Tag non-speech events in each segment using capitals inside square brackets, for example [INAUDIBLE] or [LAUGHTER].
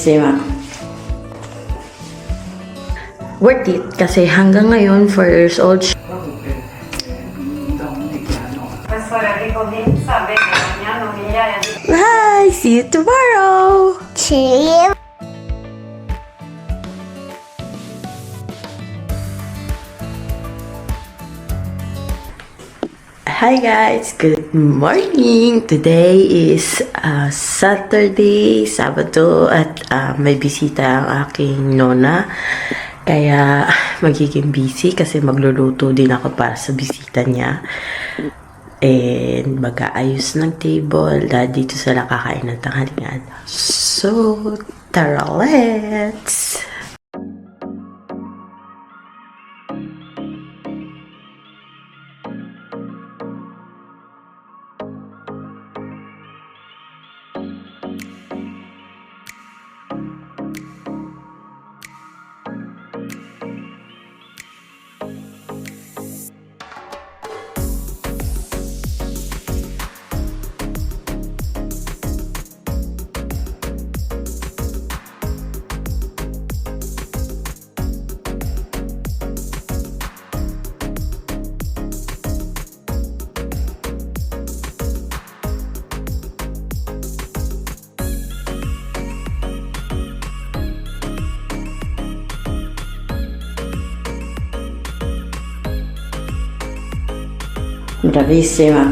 Bravissima. Worth it kasi hanggang ngayon, 4 years old siya. Anno migliaia di Bye! See you Hi guys! Good morning! Today is uh, Saturday, Sabado at uh, may bisita ang aking nona. Kaya [LAUGHS] magiging busy kasi magluluto din ako para sa bisita niya. And mag-aayos ng table dahil dito sila kakain ng tanghalian. So, tara let's! Bravissima!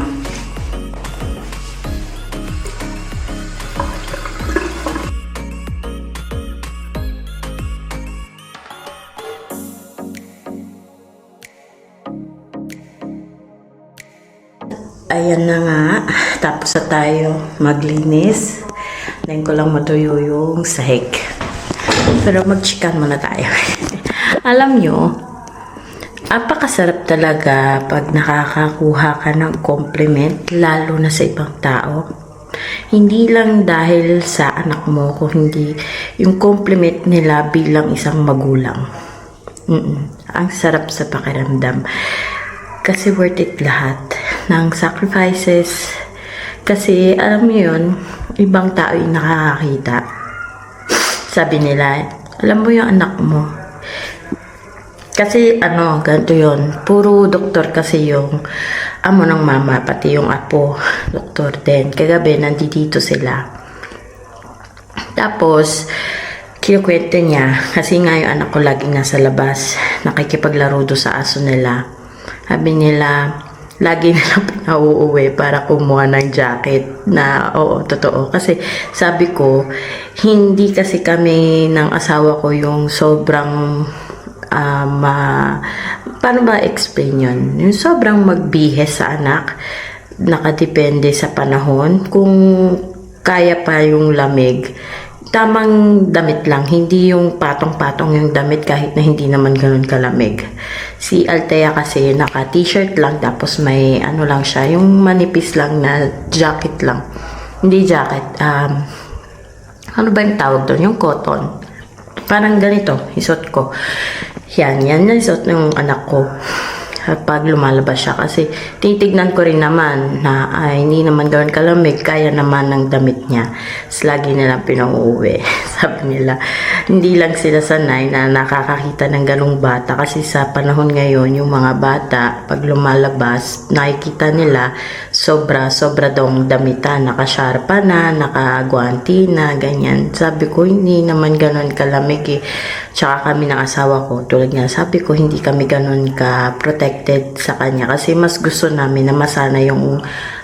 Ayan na nga. Tapos na tayo maglinis. Then ko lang matuyo yung sahig. Pero mag-chicken muna tayo. [LAUGHS] Alam nyo, apakasarap talaga pag nakakakuha ka ng compliment, lalo na sa ibang tao. Hindi lang dahil sa anak mo, kung hindi yung compliment nila bilang isang magulang. Mm-mm. Ang sarap sa pakiramdam. Kasi worth it lahat ng sacrifices. Kasi alam mo yun, ibang tao yung nakakakita. Sabi nila, alam mo yung anak mo. Kasi ano, ganito yun. Puro doktor kasi yung amo ng mama, pati yung apo, [LAUGHS] doktor din. Kagabi, nandito sila. Tapos, kinukwento niya, kasi nga yung anak ko laging nasa labas, nakikipaglaro do sa aso nila. Sabi nila, lagi [LAUGHS] nilang pinauuwi para kumuha ng jacket na oo, totoo. Kasi sabi ko, hindi kasi kami ng asawa ko yung sobrang um, ma- paano ba explain yun? Yung sobrang magbihes sa anak, nakadepende sa panahon. Kung kaya pa yung lamig, tamang damit lang, hindi yung patong-patong yung damit kahit na hindi naman ganun kalamig. Si Altea kasi naka t-shirt lang tapos may ano lang siya, yung manipis lang na jacket lang. Hindi jacket, um, ano ba yung tawag doon? Yung cotton. Parang ganito, isot ko. Yan, yan na isot ng anak ko. Pag lumalabas siya kasi titignan ko rin naman na ay hindi naman gawin kalamig, kaya naman ng damit niya. Tapos lagi nilang pinauuwi. [LAUGHS] Sabi nila, hindi lang sila sanay na nakakakita ng ganong bata kasi sa panahon ngayon, yung mga bata, pag lumalabas, nakikita nila sobra, sobra daw ang damitan, nakasyarpa na, nakagwanti na, ganyan. Sabi ko, hindi naman ganon kalamig eh. Tsaka kami ng asawa ko, tulad nga, sabi ko, hindi kami ganon ka-protected sa kanya kasi mas gusto namin na masana yung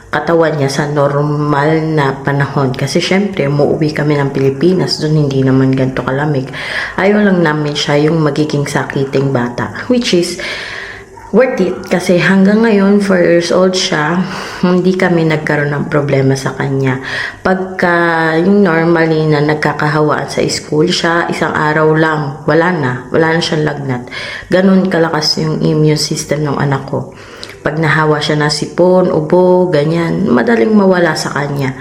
katawan niya sa normal na panahon. Kasi syempre, umuwi kami ng Pilipinas, doon hindi naman ganito kalamig. Ayaw lang namin siya yung magiging sakiting bata. Which is, worth it. Kasi hanggang ngayon 4 years old siya hindi kami nagkaroon ng problema sa kanya. Pagka yung normally na nagkakahawaan sa school siya isang araw lang wala na. Wala na siyang lagnat. Ganun kalakas yung immune system ng anak ko. Pag nahawa siya ng sipon, ubo, ganyan, madaling mawala sa kanya.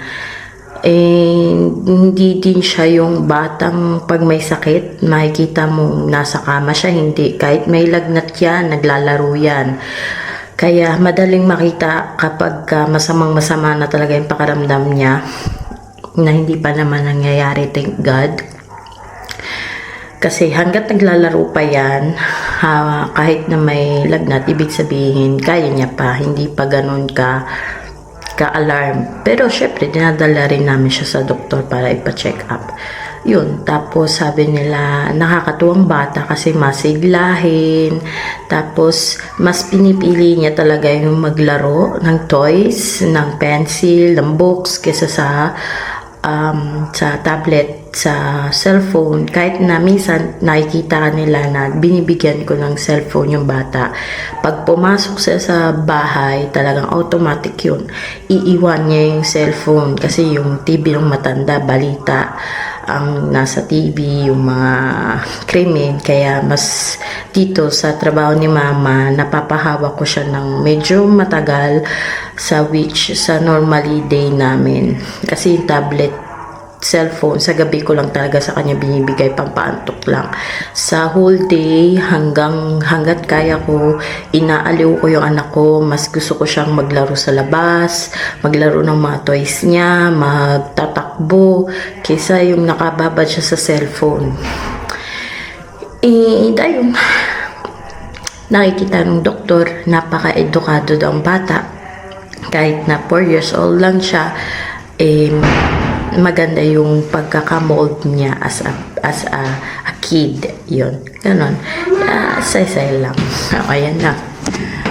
Eh, hindi din siya yung batang pag may sakit, makikita mo nasa kama siya, hindi. Kahit may lagnat yan, naglalaro yan. Kaya madaling makita kapag ah, masamang masama na talaga yung pakaramdam niya na hindi pa naman nangyayari, thank God. Kasi hanggat naglalaro pa yan, ha, kahit na may lagnat, ibig sabihin, kaya niya pa, hindi pa ganun ka ka-alarm. Pero syempre, dinadala rin namin siya sa doktor para ipa-check up. Yun, tapos sabi nila, nakakatuwang bata kasi masiglahin. Tapos, mas pinipili niya talaga yung maglaro ng toys, ng pencil, ng books, kesa sa um, sa tablet, sa cellphone, kahit na minsan nakikita nila na binibigyan ko ng cellphone yung bata. Pag pumasok siya sa bahay, talagang automatic yun. Iiwan niya yung cellphone kasi yung TV ng matanda, balita ang nasa TV, yung mga krimen. Kaya mas dito sa trabaho ni mama, napapahawak ko siya ng medyo matagal sa which sa normally day namin. Kasi yung tablet cellphone, sa gabi ko lang talaga sa kanya binibigay pampaantok lang. Sa whole day, hanggang hanggat kaya ko, inaaliw ko yung anak ko, mas gusto ko siyang maglaro sa labas, maglaro ng mga toys niya, magtatakbo, kaysa yung nakababad siya sa cellphone. Eh, ayun. Nakikita ng doktor, napaka-edukado daw ang bata. Kahit na 4 years old lang siya, eh, maganda yung pagkakamold niya as a, as a, a kid. Yun. Ganon. Uh, say-say lang. [LAUGHS] Ayan na.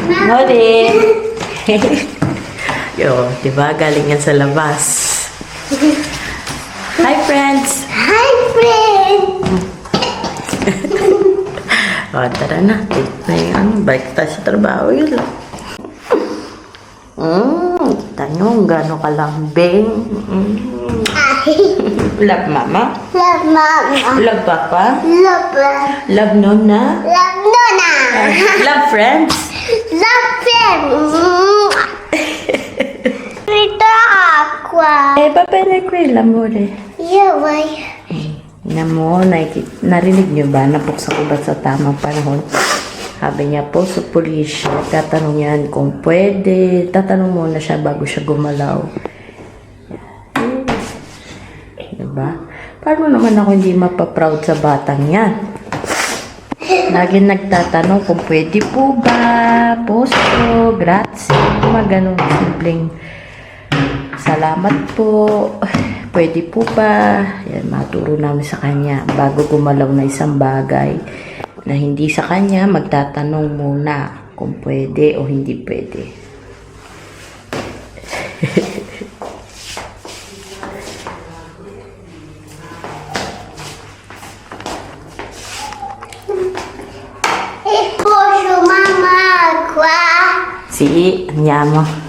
Morning! [LAUGHS] Yo, di ba? Galing yan sa labas. Hi, friends! Hi, friend! [LAUGHS] O, tara na. Late na yung ano. Balik tayo sa trabaho. Yun lang. Mm, kita nyo, gano'ng kalambing. Mm. Love mama? Love mama. Love papa? Love Love nona? Love Nona. [LAUGHS] Love friends? Love friend. [LAUGHS] Ito ako. Eh, papere ko yung lamore. Yaway. Na mo, narinig nyo ba? Napuksa ko ba sa tamang panahon? Sabi niya po sa pulis, tatanong yan kung pwede. Tatanong muna siya bago siya gumalaw. Diba? Paano naman ako hindi mapaproud sa batang yan? Lagi nagtatanong kung pwede po ba, posto, grazie, mga ganun simpleng salamat po, pwede po ba, yan, maturo namin sa kanya bago gumalaw na isang bagay na hindi sa kanya, magtatanong muna kung pwede o hindi pwede. [LAUGHS] Puso mama ako. Si, andiamo.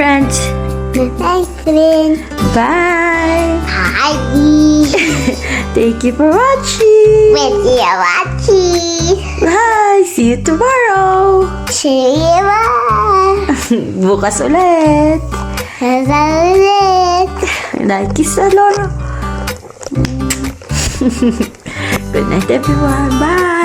Friends, Hi, friend. bye! Hi. [LAUGHS] Thank you for watching! With your watching. Bye! See you tomorrow! See you. [LAUGHS] Bukas ulit! Sasalit. Like sa loro! [LAUGHS] Good night everyone! Bye!